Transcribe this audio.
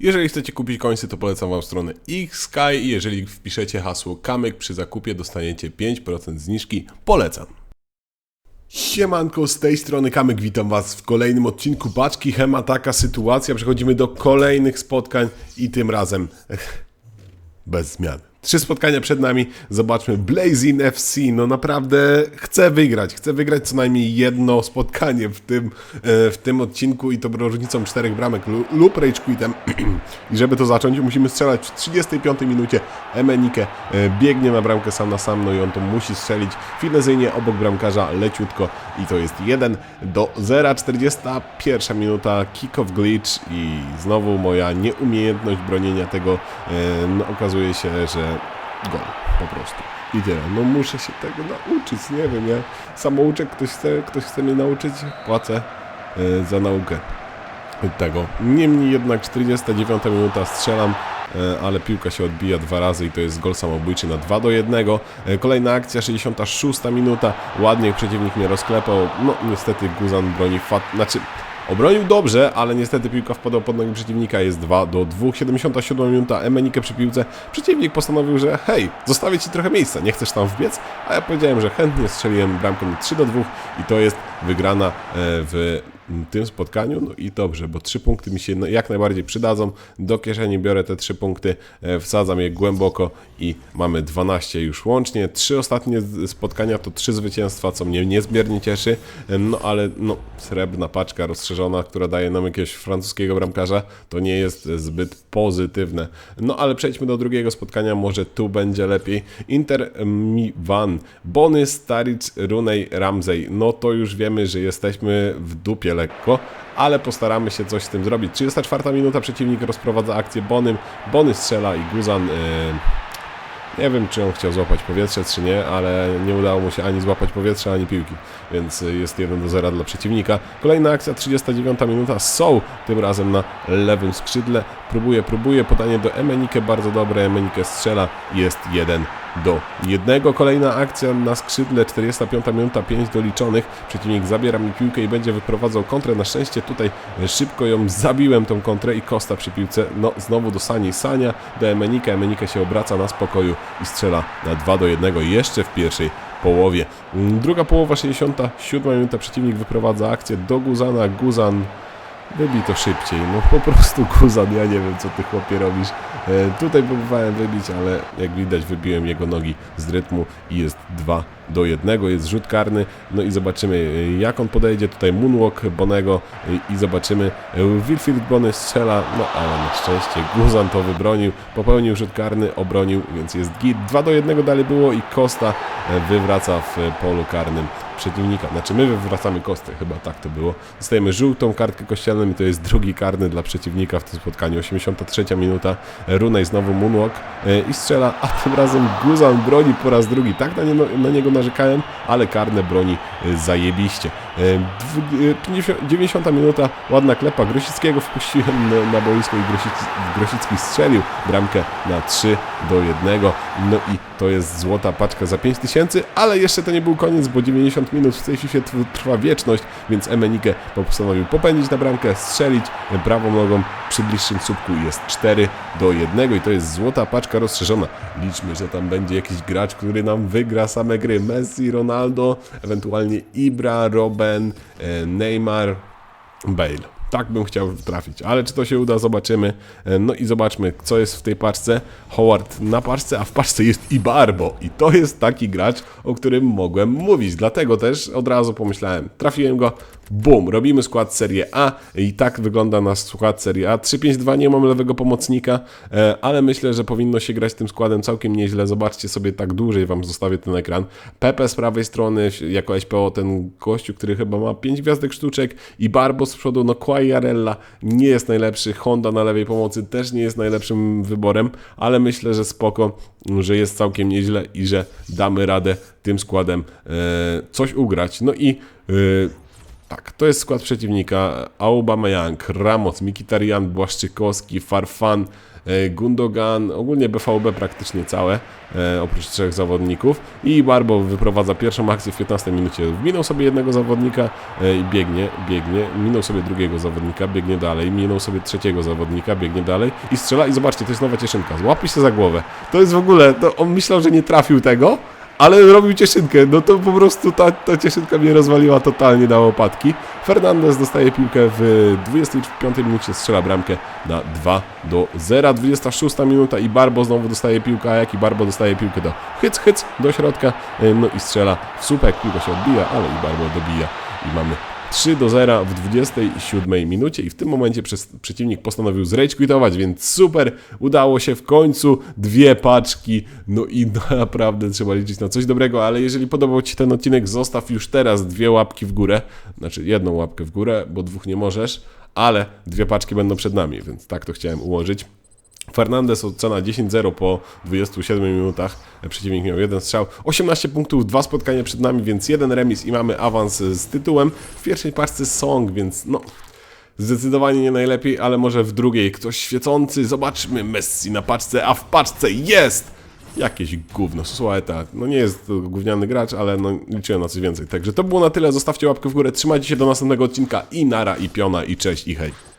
Jeżeli chcecie kupić końcy, to polecam Wam stronę XSky i jeżeli wpiszecie hasło kamyk przy zakupie, dostaniecie 5% zniżki. Polecam. Siemanko, z tej strony Kamyk, witam Was w kolejnym odcinku Baczki Hema. Taka sytuacja, przechodzimy do kolejnych spotkań i tym razem bez zmian. Trzy spotkania przed nami, zobaczmy. Blazing FC, no naprawdę chcę wygrać, chcę wygrać co najmniej jedno spotkanie w tym, e, w tym odcinku i to różnicą czterech bramek lu- lub rage quitem. I żeby to zacząć musimy strzelać w 35 minucie, Emenike e, biegnie na bramkę sam na sam, no i on to musi strzelić. Finezyjnie obok bramkarza leciutko i to jest 1 do 0, 41 minuta, kick-off glitch i znowu moja nieumiejętność bronienia tego, e, no okazuje się, że gol po prostu. I tyle. No muszę się tego nauczyć, nie wiem, ja samouczek, ktoś chce, ktoś chce mnie nauczyć, płacę e, za naukę tego. Niemniej jednak 49 minuta strzelam, e, ale piłka się odbija dwa razy i to jest gol samobójczy na 2 do 1. E, Kolejna akcja, 66 minuta, ładnie przeciwnik mnie rozklepał, no niestety Guzan broni fat, znaczy Obronił dobrze, ale niestety piłka wpadła pod nogi przeciwnika, jest 2 do 2. 77 minuta, Emenikę przy piłce. Przeciwnik postanowił, że hej, zostawię Ci trochę miejsca, nie chcesz tam wbiec? A ja powiedziałem, że chętnie strzeliłem bramkę na 3 do 2 i to jest wygrana e, w tym spotkaniu. No i dobrze, bo trzy punkty mi się no, jak najbardziej przydadzą. Do kieszeni biorę te trzy punkty, e, wsadzam je głęboko i mamy 12 już łącznie. Trzy ostatnie spotkania to trzy zwycięstwa, co mnie niezmiernie cieszy. No ale no, srebrna paczka rozszerzona, która daje nam jakiegoś francuskiego bramkarza, to nie jest zbyt pozytywne. No ale przejdźmy do drugiego spotkania, może tu będzie lepiej. Inter Milan, Bony, Staric, Runej, Ramsey. No to już wiemy, że jesteśmy w dupie lekko, ale postaramy się coś z tym zrobić. 34 minuta, przeciwnik rozprowadza akcję Bonym, Bony strzela i Guzan... Yy... Nie wiem, czy on chciał złapać powietrze, czy nie, ale nie udało mu się ani złapać powietrza, ani piłki, więc y, jest 1 do 0 dla przeciwnika. Kolejna akcja, 39 minuta, Soł, tym razem na lewym skrzydle, próbuje, próbuje, podanie do Emenike, bardzo dobre, Emenike strzela, jest 1 do 1. Kolejna akcja na skrzydle, 45 minuta, 5 doliczonych, przeciwnik zabiera mi piłkę i będzie wyprowadzał kontrę, na szczęście tutaj y, szybko ją zabiłem, tą kontrę i Kosta przy piłce, no znowu do Sani, Sania do Emenike, Emenike się obraca na spokoju i strzela na 2 do 1 jeszcze w pierwszej połowie. Mm, Druga połowa, 67 minuta, przeciwnik wyprowadza akcję do Guzana, Guzan wybij to szybciej, no po prostu Guzan, ja nie wiem co ty chłopie robisz. E, tutaj próbowałem wybić, ale jak widać wybiłem jego nogi z rytmu i jest 2 do 1, jest rzut karny, no i zobaczymy jak on podejdzie, tutaj moonwalk Bonego e, i zobaczymy, e, Wilfried Bony strzela, no ale na szczęście Guzan to wybronił, popełnił rzut karny, obronił, więc jest git, 2 do 1 dalej było i Costa e, wywraca w polu karnym przeciwnika. Znaczy my wywracamy kostę, chyba tak to było. Dostajemy żółtą kartkę kościelną i to jest drugi karny dla przeciwnika w tym spotkaniu. 83 minuta, Runej znowu moonwalk e, i strzela, a tym razem Guzan broni po raz drugi. Tak na, nie, na niego narzekałem, ale karne broni e, zajebiście. E, dwu- e, 50, 90 minuta, ładna klepa Grosickiego wpuściłem na boisko i Grosicki, Grosicki strzelił bramkę na 3 do 1. No i to jest złota paczka za 5000, ale jeszcze to nie był koniec, bo 90 minut w tej FIFA tw- trwa wieczność, więc Emenike postanowił popędzić na bramkę, strzelić prawą nogą przy bliższym słupku jest 4 do 1 i to jest złota paczka rozszerzona. Liczmy, że tam będzie jakiś gracz, który nam wygra same gry. Messi, Ronaldo, ewentualnie Ibra, Robben, e, Neymar, Bale. Tak bym chciał trafić, ale czy to się uda, zobaczymy. E, No i zobaczmy, co jest w tej paczce. Howard na paczce, a w paczce jest i Barbo. I to jest taki gracz, o którym mogłem mówić. Dlatego też od razu pomyślałem, trafiłem go, bum, robimy skład Serie A i tak wygląda nasz skład Serie A. 3-5-2, nie mam lewego pomocnika, e, ale myślę, że powinno się grać tym składem całkiem nieźle. Zobaczcie sobie tak dłużej, wam zostawię ten ekran. Pepe z prawej strony, jako SPO ten gościu, który chyba ma 5 gwiazdek sztuczek i Barbo z przodu, no Quagliarella nie jest najlepszy, Honda na lewej pomocy też nie jest najlepszym wyborem, ale myślę, że spoko, że jest całkiem nieźle i że damy radę tym składem e, coś ugrać. No i e, Tak, to jest skład przeciwnika. Aubameyang, Ramos, Mikitarian, Błaszczykowski, Farfan, e, Gundogan, ogólnie BVB praktycznie całe, e, oprócz trzech zawodników. I Barbo wyprowadza pierwszą akcję w 15 minucie. Minął sobie jednego zawodnika e, i biegnie, biegnie. Minął sobie drugiego zawodnika, biegnie dalej. Minął sobie trzeciego zawodnika, biegnie dalej i strzela. I zobaczcie, to jest nowa cieszynka. Złapie się za głowę. To jest w ogóle, to on myślał, że nie trafił tego, ale robił cieszynkę, no to po prostu ta, ta cieszynka mnie rozwaliła totalnie na łopatki. Fernandez dostaje piłkę w 25 minucie, strzela bramkę na 2 do 0. 26 minuta i Barbo znowu dostaje piłkę, a jak i Barbo dostaje piłkę do hyc, hyc do środka, e, no i strzela w słupek, piłka się odbija, ale i Barbo dobija i mamy 3 do 0 w 27 minucie i w tym momencie przeciwnik postanowił zrage quitować, więc super, udało się w końcu, dwie paczki, no i naprawdę trzeba liczyć na coś dobrego, ale jeżeli podobał Ci się ten odcinek, zostaw już teraz dwie łapki w górę, znaczy jedną łapkę w górę, bo dwóch nie możesz, ale dwie paczki będą przed nami, więc tak to chciałem ułożyć. Fernandez ocena 10-0 po 27 minutach. Przeciwnik miał jeden strzał. 18 punktów, dwa spotkania przed nami, więc jeden remis i mamy awans z tytułem. W pierwszej paczce Song, więc no... Zdecydowanie nie najlepiej, ale może w drugiej ktoś świecący. Zobaczmy Messi na paczce, a w paczce jest! Jakieś gówno, Sueta. No nie jest to gówniany gracz, ale no liczyłem na coś więcej. Także to było na tyle. Zostawcie łapkę w górę, trzymajcie się do następnego odcinka i nara, i piona, i cześć, i hej.